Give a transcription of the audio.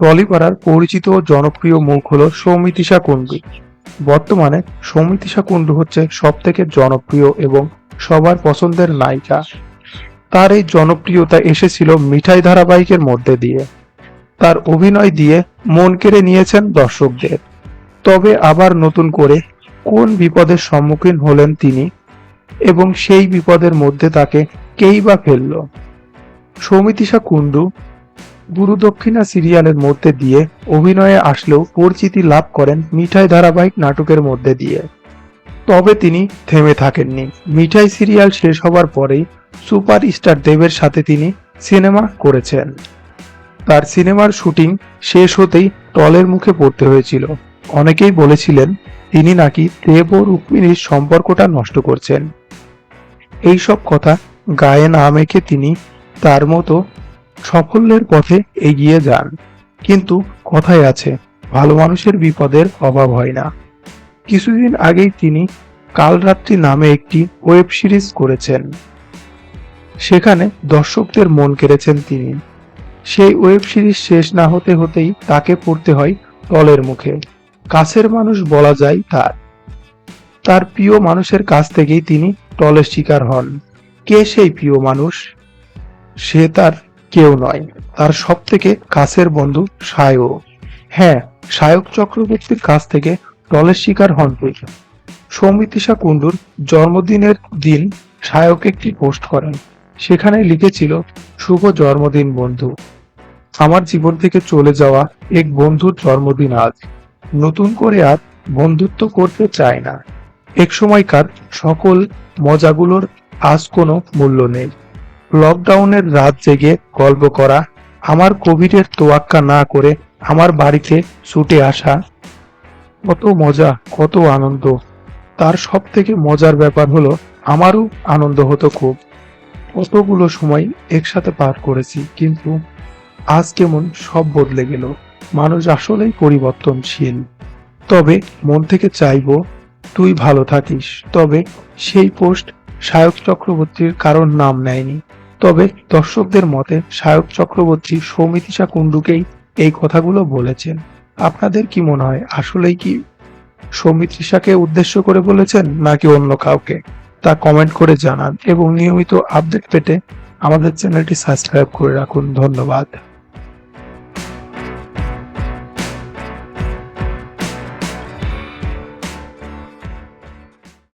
টলিপাড়ার পরিচিত ও জনপ্রিয় মুখ হল সৌমিতিশা কুণ্ডু। বর্তমানে সৌমিতিশা কুণ্ডু হচ্ছে সব থেকে জনপ্রিয় এবং সবার পছন্দের নায়িকা। তার এই জনপ্রিয়তা এসেছিল মিঠাই ধারাবাহিকের মধ্যে দিয়ে। তার অভিনয় দিয়ে মন কেড়ে নিয়েছেন দর্শকদের। তবে আবার নতুন করে কোন বিপদের সম্মুখীন হলেন তিনি এবং সেই বিপদের মধ্যে তাকে কেই বা ফেলল? সৌমিতিশা কুণ্ডু গুরু দক্ষিণা সিরিয়ালের মধ্যে দিয়ে অভিনয়ে আসলেও পরিচিতি লাভ করেন মিঠাই ধারাবাহিক নাটকের মধ্যে দিয়ে। তবে তিনি থেমে থাকেননি। মিঠাই সিরিয়াল শেষ হবার পরেই সুপার স্টার দেবের সাথে তিনি সিনেমা করেছেন। তার সিনেমার শুটিং শেষ হতেই টলের মুখে পড়তে হয়েছিল। অনেকেই বলেছিলেন, তিনি নাকি দেব ও রুক্মিণীর সম্পর্কটা নষ্ট করছেন। এইসব কথা গায়ে না মেখে তিনি তার মতো সাফল্যের পথে এগিয়ে যান। কিন্তু কথায় আছে, ভালো মানুষের বিপদের অভাব হয় না। কিছুদিন আগেই তিনি কালরাত্রি নামে একটি ওয়েব সিরিজ করেছেন। সেখানে দর্শকদের মন কেড়েছেন তিনি। সেই ওয়েব সিরিজ শেষ না হতে হতেই তাকে পড়তে হয় টলের মুখে। কাছের মানুষ বলা যায় তার। তার প্রিয় মানুষের কাছ থেকেই তিনি টলের শিকার হন। কে সেই প্রিয় মানুষ? সে তার কেউ নয়। তার সব থেকে কাছের বন্ধু সায়ক হ্যাঁ সায়ক চক্রবর্তীর কাছ থেকে টলের শিকার হন তুই। সৌমিতিশা কুণ্ডুর জন্মদিনের দিন সায়ক একটি পোস্ট করেন। সেখানে লিখেছিল, শুভ জন্মদিন, বন্ধু। আমার জীবন থেকে চলে যাওয়া এক বন্ধুর জন্মদিন আজ। নতুন করে আর বন্ধুত্ব করতে চায় না। এক সময়কার সকল মজাগুলোর আজ কোনো মূল্য নেই। লকডাউনের রাত জেগে গল্প করা, আমার কোভিডের তোয়াক্কা না করে আমার বাড়িতে ছুটে আসা। কত মজা, কত আনন্দ। তার সব থেকে মজার ব্যাপার হলো, আমারও আনন্দ হতো খুব। কতগুলো সময় একসাথে পার করেছি, কিন্তু আজ কেমন সব বদলে গেল। মানুষ আসলেই পরিবর্তনশীল। তবে মন থেকে চাইব, তুই ভালো থাকিস। তবে সেই পোস্ট সায়ক চক্রবর্তীর কারণ নাম নেয়নি। তবে দর্শকদের মতে সায়ক চক্রবর্তী সৌমিতিশা কুণ্ডুকেই এই কথাগুলো বলেছেন। আপনাদের কি মনে হয়, আসলেই কি সৌমিত্রিষাকে উদ্দেশ্য করে বলেছেন নাকি অন্য কাউকে? তা কমেন্ট করে জানান এবং নিয়মিত আপডেট পেতে আমাদের চ্যানেলটি সাবস্ক্রাইব করে রাখুন। ধন্যবাদ।